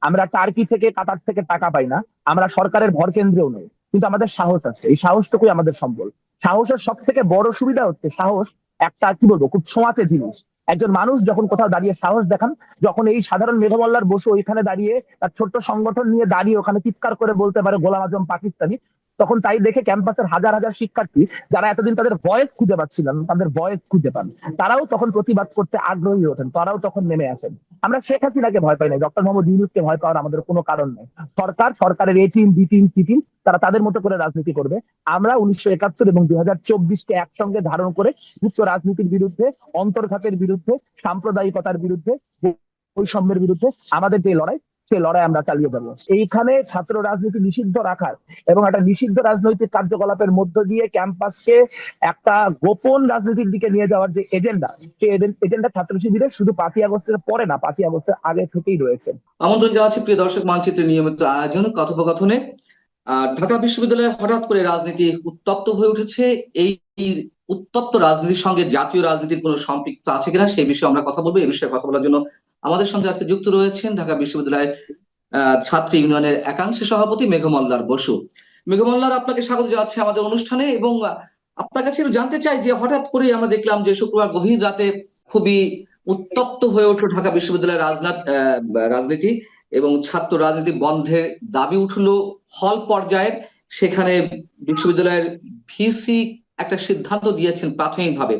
আমরা টার্কি থেকে, কাতার থেকে টাকা পাই না। আমরা সরকারের ভর কেন্দ্রেও নেই। কিন্তু আমাদের সাহস আছে। এই সাহসটুকুই আমাদের সম্বল। সাহসের সব থেকে বড় সুবিধা হচ্ছে সাহস, একটা কি বলব, খুব ছোঁয়াতে জিনিস। একজন মানুষ যখন কোথাও দাঁড়িয়ে সাহস দেখান, যখন এই সাধারণ মেঘমল্লার বসে ওইখানে দাঁড়িয়ে তার ছোট্ট সংগঠন নিয়ে দাঁড়িয়ে ওখানে চিৎকার করে বলতে পারে, গোলাম আজম পাকিস্তানি। তখন তাই দেখে ক্যাম্পাসের হাজার হাজার শিক্ষার্থী যারা এতদিন তাদের ভয়েস খুঁজে পাচ্ছিলেন, তাদের ভয়েস খুঁজে পান। তারাও তখন প্রতিবাদ করতে আগ্রহী ওঠেন তারাও তখন নেমে আসেন। আমরা শেখ হাসিনাকে ভয় পাই না ডক্টর মোহাম্মদ ইউনুসকে ভয় পাওয়ার আমাদের কোনো কারণ নেই। সরকার, সরকারের A team B team C team তারা তাদের মতো করে রাজনীতি করবে। আমরা উনিশশো একাত্তর এবং দুই হাজার চব্বিশকে একসঙ্গে ধারণ করে উচ্চ রাজনীতির বিরুদ্ধে, অন্তর্ঘাতের বিরুদ্ধে, সাম্প্রদায়িকতার বিরুদ্ধে, বৈষম্যের বিরুদ্ধে আমাদের যে লড়াই সেই লড়াই আমরা চালিয়ে যাব। এইখানে ছাত্র রাজনীতি নিষিদ্ধ রাখার এবং একটা নিষিদ্ধ রাজনৈতিক কার্যকলাপের মধ্য দিয়ে ক্যাম্পাসকে একটা গোপন রাজনীতির দিকে নিয়ে যাওয়ার যে এজেন্ডা সেই এজেন্ডা ছাত্র শিবিরের শুধু পাঁচই আগস্টের পরে না, পাঁচই আগস্টের আগে থেকেই রয়েছে। আমন্ত্রণ জানাচ্ছি প্রিয় দর্শক মানচিত্রের নিয়মিত আয়োজন, কথোপকথনে। ঢাকা বিশ্ববিদ্যালয়ে হঠাৎ করে রাজনীতি উত্তপ্ত হয়ে উঠেছে। এই উত্তপ্ত রাজনীতির সঙ্গে জাতীয় রাজনীতির কোনো সম্পৃক্ত আছে কিনা সেই বিষয়ে আমরা কথা বলব। এই বিষয়ে কথা বলার জন্য আমাদের সঙ্গে আজকে যুক্ত রয়েছেন ঢাকা বিশ্ববিদ্যালয়ের ছাত্র ইউনিয়নের একাংশ সভাপতি মেঘমল্লার বসু। মেঘমল্লার, আপনাকে স্বাগত জানাচ্ছি আমাদের অনুষ্ঠানে এবং আপনার কাছে জানতে চাই যে হঠাৎ করে আমরা দেখলাম যে শুক্রবার গভীর রাতে খুবই উত্তপ্ত হয়ে উঠল ঢাকা বিশ্ববিদ্যালয়ের রাজনীতি এবং ছাত্র রাজনীতি বন্ধের দাবি উঠল হল পর্যায়ের। সেখানে বিশ্ববিদ্যালয়ের ভিসি একটা সিদ্ধান্ত দিয়েছেন প্রাথমিকভাবে।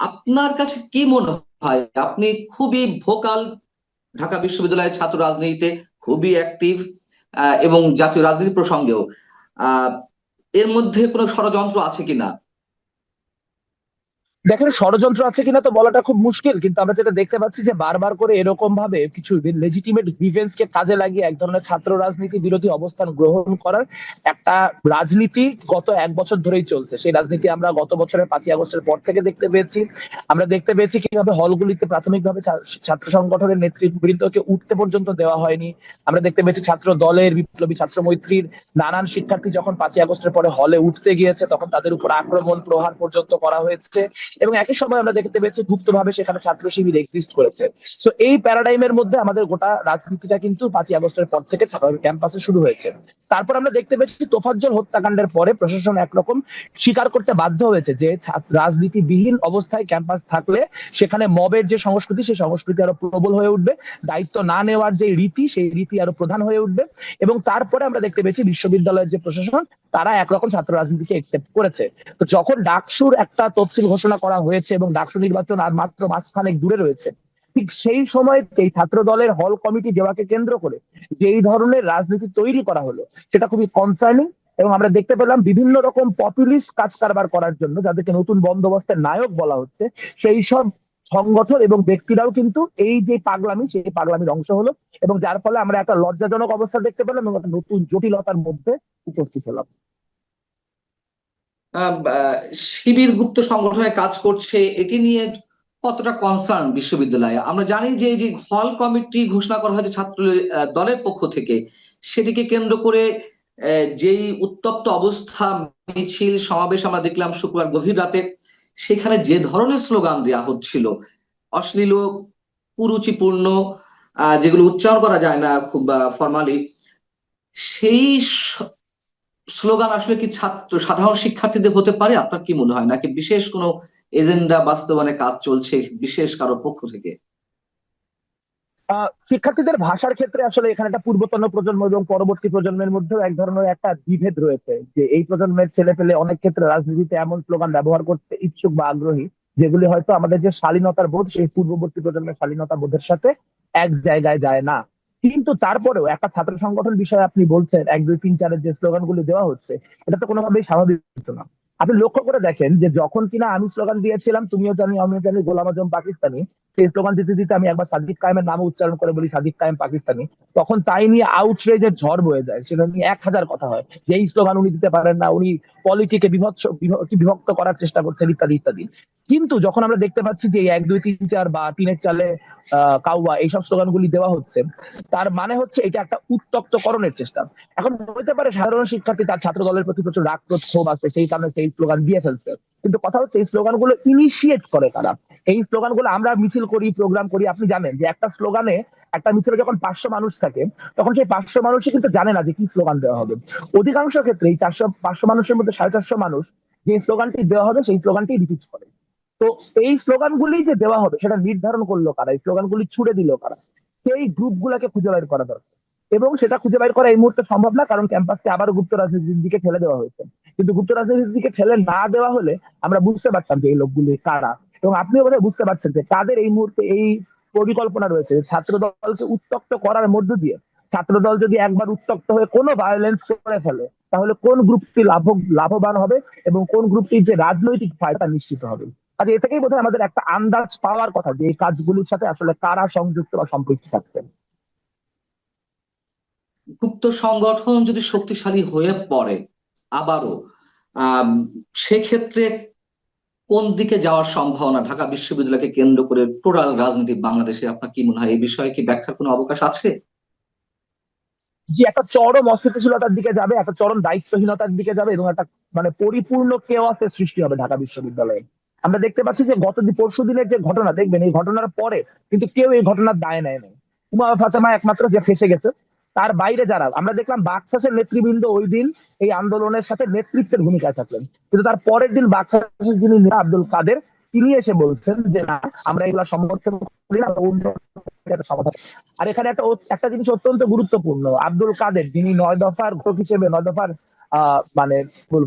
আপনার কাছে কি মনে হয় আপনি খুবই ভোকাল ঢাকা বিশ্ববিদ্যালয়ের ছাত্র রাজনীতিতে খুবই অ্যাক্টিভ এবং জাতীয় রাজনীতি প্রসঙ্গেও। এর মধ্যে কোনো ষড়যন্ত্র আছে কিনা? দেখেন, ষড়যন্ত্র আছে কিনা তো বলাটা খুব মুশকিল, কিন্তু আমরা যেটা দেখতে পাচ্ছি যে বারবার করে এরকম ভাবে কিছু লেজিটিমেট ডিফেন্স কে কাজে লাগিয়ে এক ধরনের ছাত্র রাজনীতি বিরোধী অবস্থান গ্রহণ করার একটা রাজনীতি গত এক বছর ধরেই চলছে। সেই রাজনীতি আমরা গত বছরের পাঁচই আগস্টের পর থেকে দেখতে পেয়েছি। আমরা দেখতে পেয়েছি কীভাবে হলগুলিতে প্রাথমিকভাবে ছাত্র সংগঠনের নেতৃবৃন্দকে উঠতে পর্যন্ত দেওয়া হয়নি। আমরা দেখতে পেয়েছি ছাত্র দলের বিপ্লবী ছাত্র মৈত্রীর নানান শিক্ষার্থী যখন পাঁচই আগস্টের পরে হলে উঠতে গিয়েছে, তখন তাদের উপর আক্রমণ প্রহার পর্যন্ত করা হয়েছে। এবং একই সময় আমরা দেখতে পেয়েছি গুপ্তভাবে সেখানে ছাত্র শিবির এক্সিস্ট করেছে। সো এই প্যারাডাইমের মধ্যে আমাদের গোটা রাজনীতিটা কিন্তু পাঁচই আগস্টের পর থেকে ছাত্র ক্যাম্পাসে শুরু হয়েছে। তারপর আমরা দেখতে পেয়েছি তোফাজ্জল হত্যাকাণ্ডের পরে প্রশাসন একরকম স্বীকার করতে বাধ্য হয়েছে যে রাজনীতিবিহীন অবস্থায় ক্যাম্পাস থাকলে সেখানে মবের যে সংস্কৃতি, সেই সংস্কৃতি আরও প্রবল হয়ে উঠবে। দায়িত্ব না নেওয়ার যে রীতি, সেই রীতি আরও প্রধান হয়ে উঠবে। এবং তারপরে আমরা দেখতে পেয়েছি বিশ্ববিদ্যালয়ের যে প্রশাসন, তারা একরকম ছাত্র রাজনীতিকে একসেপ্ট করেছে। তো যখন ডাকসুর একটা তফসিল ঘোষণা করা হয়েছে এবং ডাকসু নির্বাচন আর মাত্র মাসখানেক দূরে রয়েছে। ঠিক সেই সময় ছাত্র দলের হল কমিটি দেওয়াকে কেন্দ্র করে যে এই ধরনের রাজনীতি তৈরি করা হলো, সেটা খুবই কনসার্নিং এবং আমরা দেখতে পেলাম বিভিন্ন রকম পপুলিস্ট কাজ কারবার করার জন্য, যাদেরকে নতুন বন্দোবস্তের নায়ক বলা হচ্ছে, সেই সব সংগঠন এবং ব্যক্তিরাও কিন্তু এই যে পাগলামি, সেই পাগলামির অংশ হলো এবং যার ফলে আমরা একটা লজ্জাজনক অবস্থা দেখতে পেলাম এবং একটা নতুন জটিলতার মধ্যে উপস্থিত হলাম। শিবির গুপ্ত সংগঠনে কাজ করছে, এটি নিয়ে কতটা কনসার্ন বিশ্ববিদ্যালয়ে? আমরা জানি যে এই যে হল কমিটি ঘোষণা করা হয়েছে ছাত্র দলের পক্ষ থেকে, সেটিকে কেন্দ্র করে যেই উত্তপ্ত অবস্থা, মিছিল, সমাবেশ আমরা দেখলাম শুক্রবার গভীর রাতে, সেখানে যে ধরনের স্লোগান দেওয়া হচ্ছিল, অশ্লীল, কুরুচিপূর্ণ যেগুলো উচ্চারণ করা যায় না খুব ফর্মালি সেই স্লোগান আসলে কি ছাত্র, সাধারণ শিক্ষার্থীদের হতে পারে? আপনার কি মনে হয়? নাকি বিশেষ কোনো এজেন্ডা বাস্তবায়নে কাজ চলছে বিশেষ কারও পক্ষ থেকে? শিক্ষার্থীদের ভাষার ক্ষেত্রে আসলে এখানে একটা পূর্বতন প্রজন্ম এবং পরবর্তী প্রজন্মের মধ্যেও এক ধরনের একটা বিভেদ রয়েছে। যে এই প্রজন্মের ছেলে পেলে অনেক ক্ষেত্রে রাজনীতিতে এমন স্লোগান ব্যবহার করতে ইচ্ছুক বা আগ্রহী, যেগুলি হয়তো আমাদের যে শালীনতার বোধ, সেই পূর্ববর্তী প্রজন্মের শালীনতা বোধের সাথে এক জায়গায় যায় না। কিন্তু তারপরেও একটা ছাত্র সংগঠন বিষয়ে আপনি বলছেন, এক, দুই, তিন, চারের যে স্লোগানগুলি দেওয়া হচ্ছে, এটা তো কোনোভাবেই স্বাভাবিক না। আপনি লক্ষ্য করে দেখেন যে যখন কিনা আমি স্লোগান দিয়েছিলাম, তুমিও জানি, আমিও জানি, গোলাম আজম পাকিস্তানি, সেই স্লোগান দিতে দিতে আমি একবার সাদিক কায়েমের নাম উচ্চারণ করে বলি, সাদিক কায়েম পাকিস্তানি, তখন তাই নিয়ে আউটরেজের ঝড় বয়ে যায়। সেটা নিয়ে এক হাজার কথা হয়, যে এই স্লোগান উনি দিতে পারেন না, উনি পলিটিকে বিভৎস বিভ- বিভক্ত করার চেষ্টা করছেন, ইত্যাদি ইত্যাদি। কিন্তু যখন আমরা দেখতে পাচ্ছি যে এক, দুই, তিন, চার বা তিনের চালে কাউয়া এইসব স্লোগানগুলি দেওয়া হচ্ছে, তার মানে হচ্ছে এটা একটা উত্তক্তকরণের চেষ্টা। এখন হতে পারে সাধারণ শিক্ষার্থী তার ছাত্র দলের প্রতি প্রচুর রাগ ক্ষোভ আছে, সেই কারণে সেই স্লোগান দিয়ে ফেলছে। কিন্তু কথা হচ্ছে, এই স্লোগানগুলো ইনিশিয়েট করে কারা? এই স্লোগানগুলো আমরা মিছিল করি প্রোগ্রাম করি, আপনি জানেন যে একটা স্লোগানে একটা মিছিলে যখন পাঁচশো মানুষ থাকে, তখন সেই পাঁচশো মানুষই কিন্তু জানে না যে কি স্লোগান দেওয়া হবে। অধিকাংশ ক্ষেত্রে এই চারশো, পাঁচশো মানুষের মধ্যে সাড়ে চারশো মানুষ যে স্লোগানটি দেওয়া হবে, সেই স্লোগানটি রিপিট করে। তো এই স্লোগানগুলি যে দেওয়া হবে, সেটা নির্ধারণ করল কারা? এই স্লোগানগুলি ছুড়ে দিল কারা? সেই গ্রুপগুলোকে খুঁজে বের করা দরকার। এবং সেটা খুঁজে বের করা এই মুহূর্তে সম্ভব না, কারণ ক্যাম্পাসকে আবার গুপ্ত রাজনীতির দিকে ঠেলে দেওয়া হয়েছে। কিন্তু গুপ্ত রাজনীতির দিকে ঠেলে না দেওয়া হলে আমরা বুঝতে পারতাম যে এই লোকগুলি কারা। এবং আপনিও বোধহয় বুঝতে পারছেন যে তাদের এই মুহূর্তে এই পরিকল্পনা রয়েছে ছাত্র দলকে উত্তক্ত করার মধ্য দিয়ে ছাত্র দল যদি একবার উত্তক্ত হয়ে কোনো ভায়োলেন্স করে ফেলে, তাহলে কোন গ্রুপটি লাভ, লাভবান হবে এবং কোন গ্রুপটির যে রাজনৈতিক ফায়দা নিশ্চিত হবে? আর এ থেকেই বোধহয় আমাদের একটা আন্দাজ পাওয়ার কথা যে এই কাজগুলির সাথে আসলে কারা সংযুক্ত বা সম্পৃক্ত থাকতেন। গুপ্ত সংগঠন যদি শক্তিশালী হয়ে পড়ে আবারও সেক্ষেত্রে কোন দিকে যাওয়ার সম্ভাবনা? ঢাকা বিশ্ববিদ্যালয়কে কেন্দ্র করে টোটাল রাজনীতি বাংলাদেশে আপনার কি মনে হয় এই বিষয়ে কি ব্যাখ্যার কোনো অবকাশ আছে? যে একটা চরম অস্থিতিশীলতার দিকে যাবে একটা চরম দায়িত্বহীনতার দিকে যাবে এবং একটা মানে পরিপূর্ণ কেওয়াসের সৃষ্টি হবে ঢাকা বিশ্ববিদ্যালয়ে। আমরা দেখতে পাচ্ছি যে গত পরশু দিনের যে ঘটনা, দেখবেন এই ঘটনার পরে কিন্তু কেউ এই ঘটনার দায় নেয় নাই। উমা ফাতেমা একমাত্র যে ফেসে গেছে, তার বাইরে যারা, আমরা দেখলাম বাকশাসের নেতৃবৃন্দ ওই দিন এই আন্দোলনের সাথে নেতৃত্বের ভূমিকায় থাকলেন। কিন্তু তার পরের দিন বাকশাসের যিনি আব্দুল কাদের, তিনি এসে বলছেন যে, না, আমরা এগুলা সমর্থন করি না আর এখানে একটা একটা জিনিস অত্যন্ত গুরুত্বপূর্ণ। আব্দুল কাদের, যিনি নয় দফার ঘোষক হিসেবে, নয় দফার মানে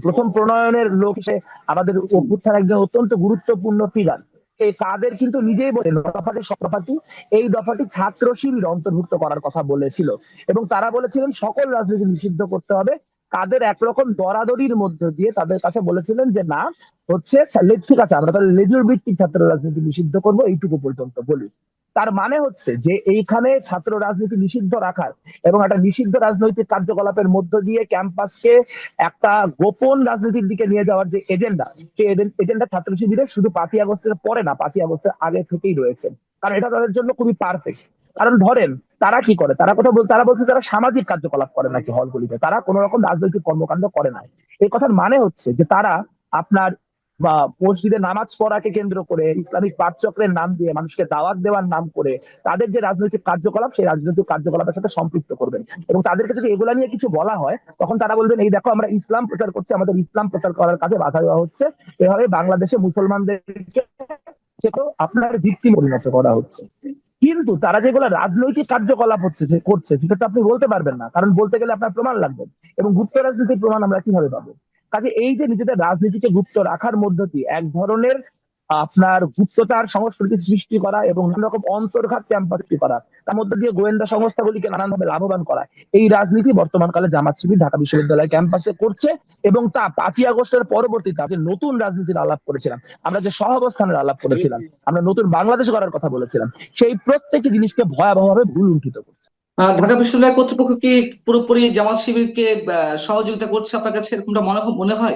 প্রথম প্রণয়নের লোক হিসেবে আমাদের অভ্যুত্থান একজন অত্যন্ত গুরুত্বপূর্ণ ফিগার এই কাদের কিন্তু নিজেই বলেন দফাটি দফাটি এই দফাটি ছাত্র শিবির অন্তর্ভুক্ত করার কথা বলেছিল। এবং তারা বলেছিলেন সকল রাজনীতি নিষিদ্ধ করতে হবে। কাদের একরকম দরাদরির মধ্য দিয়ে তাদের কাছে বলেছিলেন যে, না, হচ্ছে ঠিক আছে, আমরা তাহলে লেজুর ভিত্তিক ছাত্র রাজনীতি নিষিদ্ধ করব, এইটুকু পর্যন্ত বলি। তার মানে হচ্ছে যে এইখানে ছাত্র রাজনীতি নিষিদ্ধ রাখার এবং একটা নিষিদ্ধ রাজনৈতিক কার্যকলাপের মধ্য দিয়ে ক্যাম্পাসকে একটা গোপন রাজনীতির দিকে নিয়ে যাওয়ার যে এজেন্ডা, সেই এজেন্ডা ছাত্র শিবিরের শুধু পাঁচই আগস্টের পরে না, পাঁচই আগস্টের আগে থেকেই রয়েছে। কারণ এটা তাদের জন্য খুবই পারফেক্ট কারণ ধরেন, তারা কি করে? তারা কথা বল তারা বলছে তারা সামাজিক কার্যকলাপ করে নাকি হলগুলিতে, তারা কোন রকম রাজনৈতিক কর্মকাণ্ড করে না এই কথার মানে হচ্ছে যে তারা আপনার বা মসজিদে নামাজ পড়াকে কেন্দ্র করে, ইসলামিক পাঠচক্রের নাম দিয়ে, মানুষকে দাওয়াত দেওয়ার নাম করে, তাদের যে রাজনৈতিক কার্যকলাপ, সেই রাজনৈতিক কার্যকলাপের সাথে সম্পৃক্ত করবেন। এবং তাদেরকে যদি এগুলা নিয়ে কিছু বলা হয়, তখন তারা বলবেন, এই দেখো, আমরা ইসলাম প্রচার করছি, আমাদের ইসলাম প্রচার করার কাজে বাধা দেওয়া হচ্ছে। এভাবে বাংলাদেশে মুসলমানদেরকে আপনার ভিত্তি পরিণত করা হচ্ছে। কিন্তু তারা যেগুলো রাজনৈতিক কার্যকলাপ হচ্ছে করছে সেটা তো আপনি বলতে পারবেন না। কারণ বলতে গেলে আপনার প্রমাণ লাগবে। এবং গুপ্ত রাজনীতির প্রমাণ আমরা কীভাবে পাবো? কাজে এই যে নিজেদের রাজনীতিকে গুপ্ত রাখার মধ্য দিয়ে এক ধরনের, আপনার গুপ্ততার সংস্কৃতি সৃষ্টি করা এবং নানা রকম অন্তর্ঘাত ক্যাম্পাস করা, তার মধ্যে দিয়ে গোয়েন্দা সংস্থাগুলিকে নানানভাবে লাভবান করা। এই রাজনীতি বর্তমানকালে জামাত শিবির ঢাকা বিশ্ববিদ্যালয় ক্যাম্পাসে করছে এবং তা পাঁচই আগস্টের পরবর্তীতে যে নতুন রাজনীতির আলাপ করেছিলাম। আমরা যে সহাবস্থানের আলাপ করেছিলাম, আমরা নতুন বাংলাদেশ করার কথা বলেছিলাম, সেই প্রত্যেকটি জিনিসকে ভয়াবহভাবে ভুল উল্টিত করছে। ঢাকা বিশ্ববিদ্যালয় কর্তৃপক্ষ কি পুরোপুরি জামাত শিবিরকে সহযোগিতা করছে? আপনার কাছে এরকমটা মনে মনে হয়?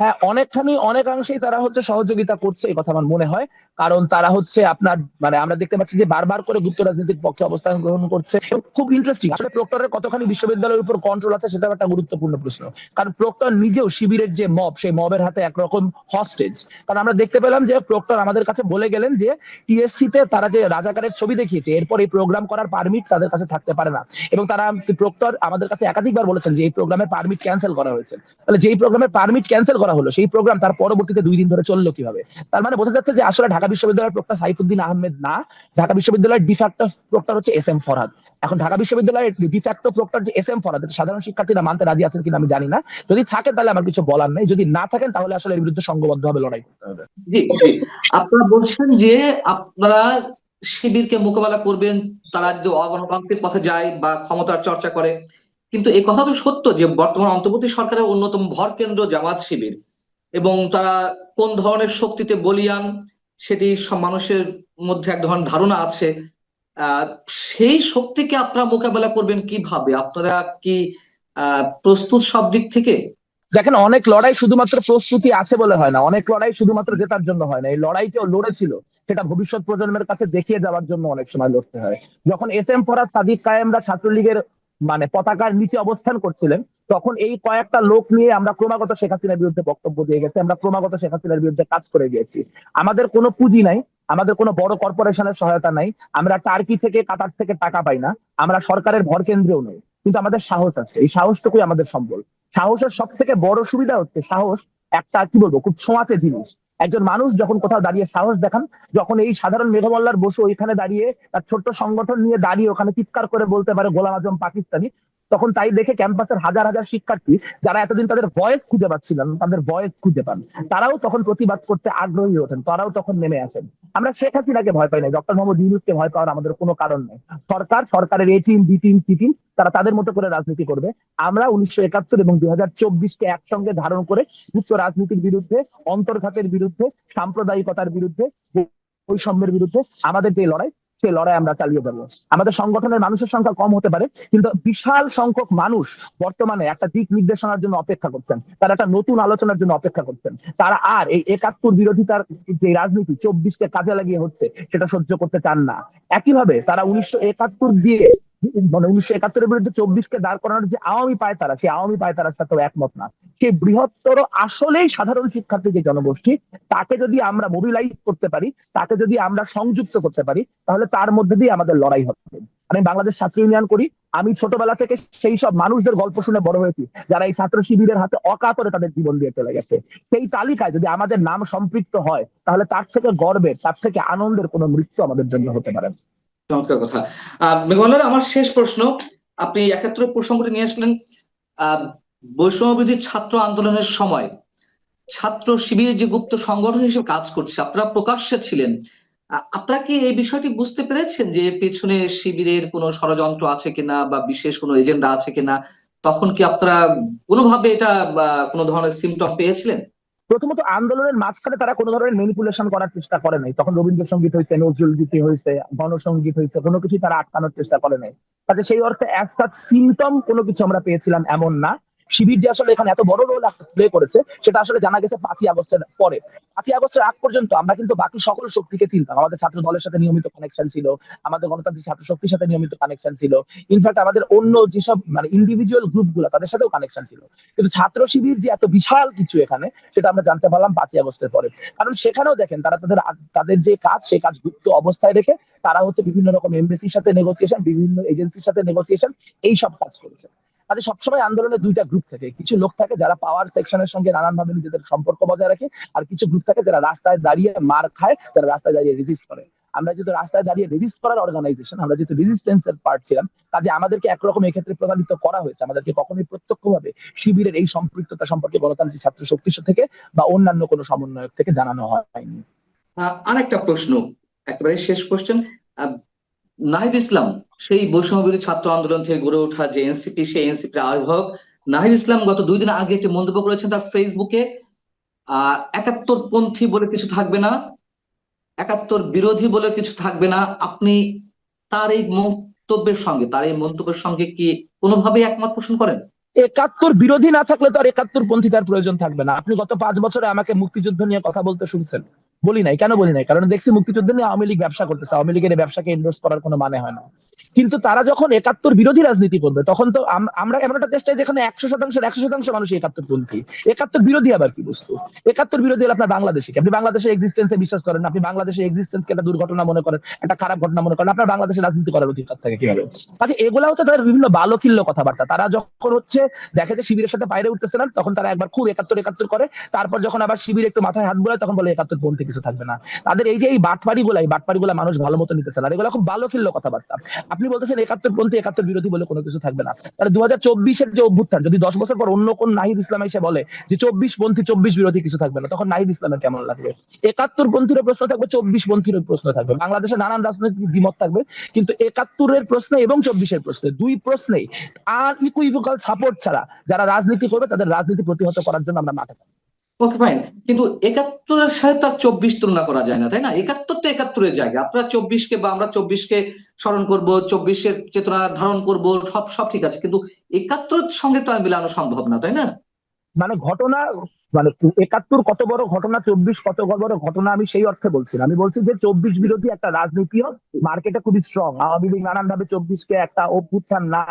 হ্যাঁ অনেকখানি, অনেকাংশেই তারা হচ্ছে সহযোগিতা করছে, এই কথা আমার মনে হয়। কারণ তারা হচ্ছে আপনার মানে আমরা দেখতে পাচ্ছি যে বারবার করে গুপ্ত রাজনীতির পক্ষে অবস্থান গ্রহণ করছে। খুব ইন্টারেস্টিং আসলে প্রক্টরের কতখানি বিশ্ববিদ্যালয়ের উপর কন্ট্রোল আছে সেটা একটা গুরুত্বপূর্ণ প্রশ্ন। কারণ প্রক্টর নিজেও শিবিরের যে মব সেই মবের হাতে একরকম হস্টেজ কারণ আমরা দেখতে পেলাম যে প্রক্টর আমাদের কাছে বলে গেলেন যে টিএসসি তে তারা যে রাজাকারের ছবি দেখিয়েছে, এরপর এই প্রোগ্রাম করার পারমিট তাদের কাছে থাকতে পারে না। এবং তারা প্রক্টর আমাদের কাছে একাধিকবার বলেছেন যে এই প্রোগ্রামের পারমিট ক্যান্সেল করা হয়েছে। তাহলে যেই প্রোগ্রামের পারমিট ক্যান্সেল করা হলো, সেই প্রোগ্রাম তার পরবর্তীতে দুই দিন ধরে চলল কীভাবে? তার মানে বোঝা যাচ্ছে যে আসলে ঢাকা বিশ্ববিদ্যালয়ের প্রক্টর সাইফুদ্দিন আহমেদ না। ঢাকা বিশ্ববিদ্যালয়ের ডিফ্যাক্টো প্রক্টর হচ্ছে এস এম ফরহাদ। এখন ঢাকা বিশ্ববিদ্যালয়ের ডিফ্যাক্টো প্রক্টর যে এস এম ফরহাদ সাধারণ শিক্ষার্থীরা মানতে রাজি আছেন কিনা আমি জানি না। যদি থাকে তাহলে আমার কিছু বলার নেই। যদি না থাকেন তাহলে আসলে এর বিরুদ্ধে সংঘবদ্ধভাবে লড়াই করতে হবে। জি। আপনারা বলছেন যে আপনারা শিবিরকে মোকাবেলা করবেন, তারা যদি অগণতান্ত্রিক পথে যায় বা ক্ষমতার চর্চা করে। কিন্তু এই কথা তো সত্য যে বর্তমান অন্তর্বর্তী সরকারের অন্যতম ভর কেন্দ্র জামাত শিবির। এবং তারা কোন ধরনের শক্তিতে বলিয়ান সেটি সব মানুষের মধ্যে এক ধরনের ধারণা আছে। সেই শক্তিকে আপনারা মোকাবেলা করবেন কীভাবে? আপনারা কি প্রস্তুত সব দিক থেকে? দেখেন, অনেক লড়াই শুধুমাত্র প্রস্তুতি আছে বলে হয় না। অনেক লড়াই শুধুমাত্র জেতার জন্য হয় না। এই লড়াইকেও লড়েছিল। সেটা ভবিষ্যৎ প্রজন্মের কাছে দেখিয়ে যাওয়ার জন্য অনেক সময় লড়তে হয়। যখন এস এম ফরাজ সাদিক কায়েমরা ছাত্রলীগের মানে পতাকার নিচে অবস্থান করছিলেন তখন এই কয়েকটা লোক নিয়ে আমরা ক্রমাগত শেখ হাসিনার বিরুদ্ধে বক্তব্য দিয়ে গেছি, আমরা ক্রমাগত শেখ হাসিনার বিরুদ্ধে কাজ করে গিয়েছি। আমাদের কোনো পুঁজি নাই, আমাদের কোনো বড় কর্পোরেশনের সহায়তা নাই, আমরা টার্কি থেকে, কাতার থেকে টাকা পাই না, আমরা সরকারের ভর কেন্দ্রেও নেই, কিন্তু আমাদের সাহস আছে। এই সাহসটুকুই আমাদের সম্বল। সাহসের সব থেকে বড় সুবিধা হচ্ছে সাহস, একটা কি বলব, খুব ছোঁয়াতে জিনিস। একজন মানুষ যখন কোথাও দাঁড়িয়ে সাহস দেখান, যখন এই সাধারণ মেঘমল্লার বসে ওইখানে দাঁড়িয়ে তার ছোট্ট সংগঠন নিয়ে দাঁড়িয়ে ওখানে চিৎকার করে বলতে পারে, গোলাম আজম পাকিস্তানি। তখন তাই দেখে ক্যাম্পাসের হাজার হাজার শিক্ষার্থী যারা এতদিন তাদের ভয়েস খুঁজে পাচ্ছিলেন, তাদের ভয়েস খুঁজে পান। তারাও তখন প্রতিবাদ করতে আগ্রহী ওঠেন, তারাও তখন নেমে আসেন। আমরা শেখ হাসিনাকে ভয় পাই না ডক্টর মোহাম্মদ ইউনুসকে ভয় পাওয়ার আমাদের কোনো কারণ নেই। সরকার, সরকারের A team B team C team তারা তাদের মতো করে রাজনীতি করবে। আমরা উনিশশো একাত্তর এবং দুই হাজার চব্বিশকে একসঙ্গে ধারণ করে উচ্চ রাজনীতির বিরুদ্ধে, অন্তর্ঘাতের বিরুদ্ধে, সাম্প্রদায়িকতার বিরুদ্ধে, বৈষম্যের বিরুদ্ধে আমাদের যে লড়াই সেই লড়াই আমরা চালিয়ে যাব। আমাদের সংগঠনের মানুষের সংখ্যা কম হতে পারে, কিন্তু বিশাল সংখ্যক মানুষ বর্তমানে একটা দিক নির্দেশনার জন্য অপেক্ষা করছেন। তারা একটা নতুন আলোচনার জন্য অপেক্ষা করছেন। তারা আর এই একাত্তর বিরোধিতার যে রাজনীতি চব্বিশকে কাজে লাগিয়ে হচ্ছে, সেটা সহ্য করতে চান না। একইভাবে তারা উনিশশো একাত্তর দিয়ে মানে উনিশশো একাত্তরের বিরুদ্ধে চব্বিশকে দাঁড় করানোর যে আওয়ামী পায়তারা, সেই আওয়ামী পায়তারার সাথেও একমত না। সেই বৃহত্তর আসলেই সাধারণ শিক্ষার্থী যে জনগোষ্ঠী, তাকে যদি আমরা মোবিলাইজ করতে পারি, তাকে যদি আমরা সংযুক্ত করতে পারি, তাহলে তার মধ্যে দিয়ে আমাদের লড়াই হবে। আমি বাংলাদেশ ছাত্র ইউনিয়ন করি, আমি ছোটবেলা থেকে সেই সব মানুষদের গল্প শুনে বড় হয়েছি, যারা এই ছাত্র শিবিরের হাতে অকাতরে তাদের জীবন দিয়ে চলে গেছে। সেই তালিকায় যদি আমাদের নাম সম্পৃক্ত হয়, তাহলে তার থেকে গর্বের, তার থেকে আনন্দের কোনো মৃত্যু আমাদের জন্য হতে পারে। চমৎকার কথা। আহ আমার শেষ প্রশ্ন। আপনি একাত্তরের প্রসঙ্গটি নিয়ে আসলেন। বৈষম্যবিধি ছাত্র আন্দোলনের সময় ছাত্র শিবিরের যে গুপ্ত সংগঠন হিসেবে কাজ করছে, আপনারা প্রকাশ্যে ছিলেন। আপনারা কি এই বিষয়টি বুঝতে পেরেছেন যে পেছনে শিবিরের কোনো ষড়যন্ত্র আছে কিনা বা বিশেষ কোনো এজেন্ডা আছে কিনা? তখন কি আপনারা কোনোভাবে এটা কোনো ধরনের সিমটম পেয়েছিলেন? প্রথমত আন্দোলনের মাঝখানে তারা কোনো ধরনের ম্যানিপুলেশন করার চেষ্টা করে নাই। তখন রবীন্দ্রসঙ্গীত হয়েছে নজরুল গীতি হয়েছে, গণসঙ্গীত হয়েছে, কোনো কিছু তারা আটকানোর চেষ্টা করে নাই। তাতে সেই অর্থে এক সাথ সিমটম কোনো কিছু আমরা পেয়েছিলাম এমন না। শিবির যে আসলে এখানে এত বড় রোল প্লে করেছে, সেটা আসলে জানা গেছে পাঁচই আগস্টের পরে। পাঁচই আগস্টের আগ পর্যন্ত আমরা কিন্তু বাকি সকল শক্তিকে চিনতাম। আমাদের ছাত্র দলের সাথে নিয়মিত কানেকশন ছিল, আমাদের গণতান্ত্রিক ছাত্র শক্তির সাথে নিয়মিত কানেকশন ছিল। ইনফ্যাক্ট আমাদের অন্য যেসব মানে ইন্ডিভিজুয়াল গ্রুপগুলো, তাদের সাথেও কানেকশন ছিল। কিন্তু ছাত্র শিবির যে এত বিশাল কিছু এখানে, সেটা আমরা জানতে পারলাম পাঁচই আগস্টের পরে। কারণ সেখানেও দেখেন, তারা তাদের তাদের যে কাজ, সেই কাজ গুপ্ত অবস্থায় রেখে তারা হচ্ছে বিভিন্ন রকম এমবেসির সাথে নেগোসিয়েশন বিভিন্ন এজেন্সির সাথে নেগোসিয়েশন এই সব কাজ করেছে। তাদের সবসময় আন্দোলনে দুইটা গ্রুপ থাকে। কিছু লোক থাকে যারা পাওয়ার সেকশনের সঙ্গে নানান নানানভাবে নিজেদের সম্পর্ক বজায় রাখে, আর কিছু গ্রুপ থাকে যারা রাস্তায় দাঁড়িয়ে মার খায়, যারা রাস্তায় দাঁড়িয়ে রেজিস্ট করে। আমরা যেহেতু রাস্তায় দাঁড়িয়ে রেজিস্ট করার অর্গানাইজেশন আমরা যেহেতু রেজিস্ট্যান্সের পার্ট ছিলাম, কাজে আমাদেরকে একরকম এক্ষেত্রে প্রভাবিত করা হয়েছে। আমাদেরকে কখনোই প্রত্যক্ষভাবে শিবিরের এই সম্পৃক্ততা সম্পর্কে গণতান্ত্রিক ছাত্র শক্তি থেকে বা অন্যান্য কোনো সমন্বয়ক থেকে জানানো হয়নি। আরেকটা প্রশ্ন, একেবারে শেষ কোশ্চেন নাহিদ ইসলাম সেই বৈষম্যবিরোধী ছাত্র আন্দোলন থেকে গড়ে ওঠা যে এনসিপি, সেই এনসিপির আহ্বায়ক নাহিদ ইসলাম গত দুই দিন আগে একটি মন্তব্য করেছেন তার ফেসবুকে আহ একাত্তর পন্থী বলে কিছু থাকবে না, একাত্তর বিরোধী বলে কিছু থাকবে না, আপনি তার এই মন্তব্যের সঙ্গে, তার এই মন্তব্যের সঙ্গে কি কোনোভাবেই একমত পোষণ করেন? একাত্তর বিরোধী না থাকলে তো আর একাত্তর পন্থীতার প্রয়োজন থাকবে না। আপনি গত পাঁচ বছরে আমাকে মুক্তিযুদ্ধ নিয়ে কথা বলতে শুনছেন। বলি নাই, কেন বলি নাই? কারণ দেখছি মুক্তিযুদ্ধ নিয়ে আওয়ামী লীগ ব্যবসা করতেছে, আওয়ামী লীগের ব্যবসাকে ইনভেস্ট করার কোনো মানে হয় না। কিন্তু তারা যখন একাত্তর বিরোধী রাজনীতি করবে, তখন তো আমরা এমন একটা চেষ্টা যেখানে একশো শতাংশের, একশো শতাংশ মানুষ একাত্তর পন্থী একাত্তর বিরোধী আবার কি বস্তু? একাত্তর বিরোধী হলে আপনার বাংলাদেশে আপনি বাংলাদেশের এক্সিস্টেন্সে বিশ্বাস করেন আপনি বাংলাদেশের এক্সিস্টেন্সকে একটা দুর্ঘটনা মনে করেন, একটা খারাপ ঘটনা মনে করেন, আপনার বাংলাদেশে রাজনীতি করার অধিকার থাকে কীভাবে? কাজে এগুলা হচ্ছে তাদের বিভিন্ন বালকিল্য কথাবার্তা। তারা যখন হচ্ছে, দেখে যে শিবিরের সাথে বাইরে উঠতেছে না, তখন তারা একবার খুব একাত্তর একাত্তর করে, তারপর যখন আবার শিবির একটু মাথায় হাত বোলায়, তখন বলে একাত্তর পন্থী কিছু থাকবে না। তাদের এই যে এই বাটপাড়ি গুলা এই বাটপাড়ি গুলা মানুষ ভালো মতো নিতেছে না এগুলো খুব বালকিল্য কথাবার্তা। আপনি বলতেছেন একাত্তর পন্থী, একাত্তর বিরোধী বলে কোনো কিছু থাকবে না। তাহলে দু হাজার চব্বিশের যে অভ্যুত্থান, যদি দশ বছর পর অন্য কোন নাহিদ ইসলাম এসে বলে যে চব্বিশ পন্থী, চব্বিশ বিরোধী কিছু থাকবে না, তখন নাহিদ ইসলামের কেমন লাগবে? একাত্তর পন্থীরও প্রশ্ন থাকবে, চব্বিশ পন্থীরও প্রশ্ন থাকবে। বাংলাদেশে নানান রাজনৈতিক দ্বিমত থাকবে, কিন্তু একাত্তরের প্রশ্নে এবং চব্বিশের প্রশ্নে, দুই প্রশ্নেই আর ইকুইভোকাল সাপোর্ট ছাড়া যারা রাজনীতি করবে, তাদের রাজনীতি প্রতিহত করার জন্য আমরা মাঠে থাকব। ওকে ফাইন কিন্তু একাত্তরের সাথে তার চব্বিশ তুলনা করা যায় না, তাই না? একাত্তর তো একাত্তরের জায়গা। আপনারা চব্বিশকে বা আমরা চব্বিশকে স্মরণ করব, চব্বিশের চেতনা ধারণ করব, সব সব ঠিক আছে। কিন্তু একাত্তরের সঙ্গে তো মিলানো সম্ভব না, তাই না? মানে ঘটনা মানে একাত্তর কত বড় ঘটনা, চব্বিশ কত বড় ঘটনা, আমি সেই অর্থে বলছি আমি বলছি যে চব্বিশ বিরোধী একটা রাজনীতিও মার্কেটে খুবই স্ট্রং আওয়ামী লীগ নানান ভাবে চব্বিশকে একটা অভ্যুত্থান না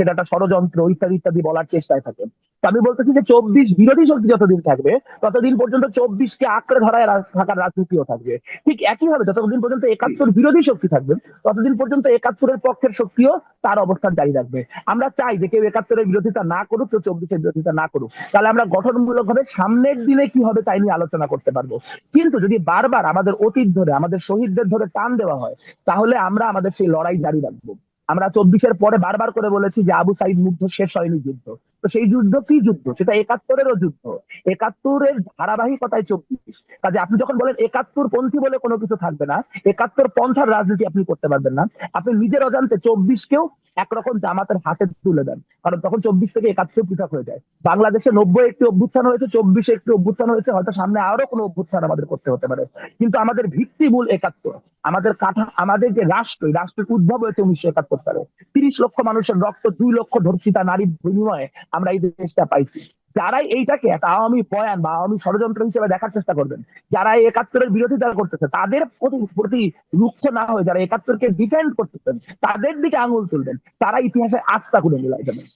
সেটা একটা ষড়যন্ত্র ইত্যাদি ইত্যাদি বলার চেষ্টায় থাকে। আমি বলতেছি যে চব্বিশ বিরোধী শক্তি যতদিন থাকবে, ততদিন পর্যন্ত চব্বিশকে আঁকড়ে ধরায় থাকার রাজনীতিও থাকবে। ঠিক একইভাবে যতদিন পর্যন্ত একাত্তর বিরোধী শক্তি থাকবে, ততদিন পর্যন্ত একাত্তরের পক্ষের শক্তিও তার অবস্থান জারি রাখবে। আমরা চাই যে কেউ একাত্তরের বিরোধিতা না করুক, কেউ চব্বিশের বিরোধিতা না করুক। তাহলে আমরা গঠনমূলক ভাবে সামনের দিনে কি হবে তাই নিয়ে আলোচনা করতে পারব। কিন্তু যদি বারবার আমাদের অতীত ধরে, আমাদের শহীদদের ধরে টান দেওয়া হয়, তাহলে আমরা আমাদের সেই লড়াই জারি রাখব। আমরা চব্বিশের পরে বারবার করে বলেছি যে আবু সাইদ যুদ্ধ শেষ হয়নি যুদ্ধ। তো সেই যুদ্ধ কি যুদ্ধ? সেটা একাত্তরেরও যুদ্ধ। একাত্তরের ধারাবাহিকতায় চব্বিশ। কাজে আপনি যখন বলেন একাত্তর পন্থী বলে কোনো কিছু থাকবে না, একাত্তর পন্থার রাজনীতি আপনি করতে পারবেন না। আপনি নিজের অজান্তে চব্বিশ চব্বিশকেও একরকম জামাতের হাতে তুলে দেন। কারণ তখন চব্বিশ থেকে একাত্তর পৃথক হয়ে যায়। বাংলাদেশে নব্বই একটি অভ্যুত্থান হয়েছে, চব্বিশে একটি অভ্যুত্থান হয়েছে, হয়তো সামনে আরও কোনো অভ্যুত্থান আমাদের করতে হতে পারে। কিন্তু আমাদের ভিত্তিমূল একাত্তর। আমাদের কাঠা, আমাদের যে রাষ্ট্র রাষ্ট্রের উদ্ভব হয়েছে উনিশশো একাত্তর সালে। তিরিশ লক্ষ মানুষের রক্ত, দুই লক্ষ ধর্ষিতা নারীর বিনিময়ে আমরা এই দেশটা পাইছি। যারাই এইটাকে একটা আওয়ামী বয়ান বা আওয়ামী ষড়যন্ত্র হিসেবে দেখার চেষ্টা করবেন, যারা একাত্তরের বিরোধিতা করতেছে, তাদের প্রতি প্রতি রুক্ষ না হয়ে যারা একাত্তরকে ডিফেন্ড করতেছেন, তাদের দিকে আঙুল তুলবেন, তারা ইতিহাসে আস্থা করে মিলাই যাবেন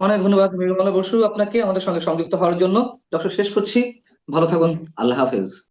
অনেক ধন্যবাদ নির্মলা বসু, আপনাকে আমাদের সঙ্গে সংযুক্ত হওয়ার জন্য। দর্শক, শেষ করছি। ভালো থাকুন। আল্লাহ হাফেজ।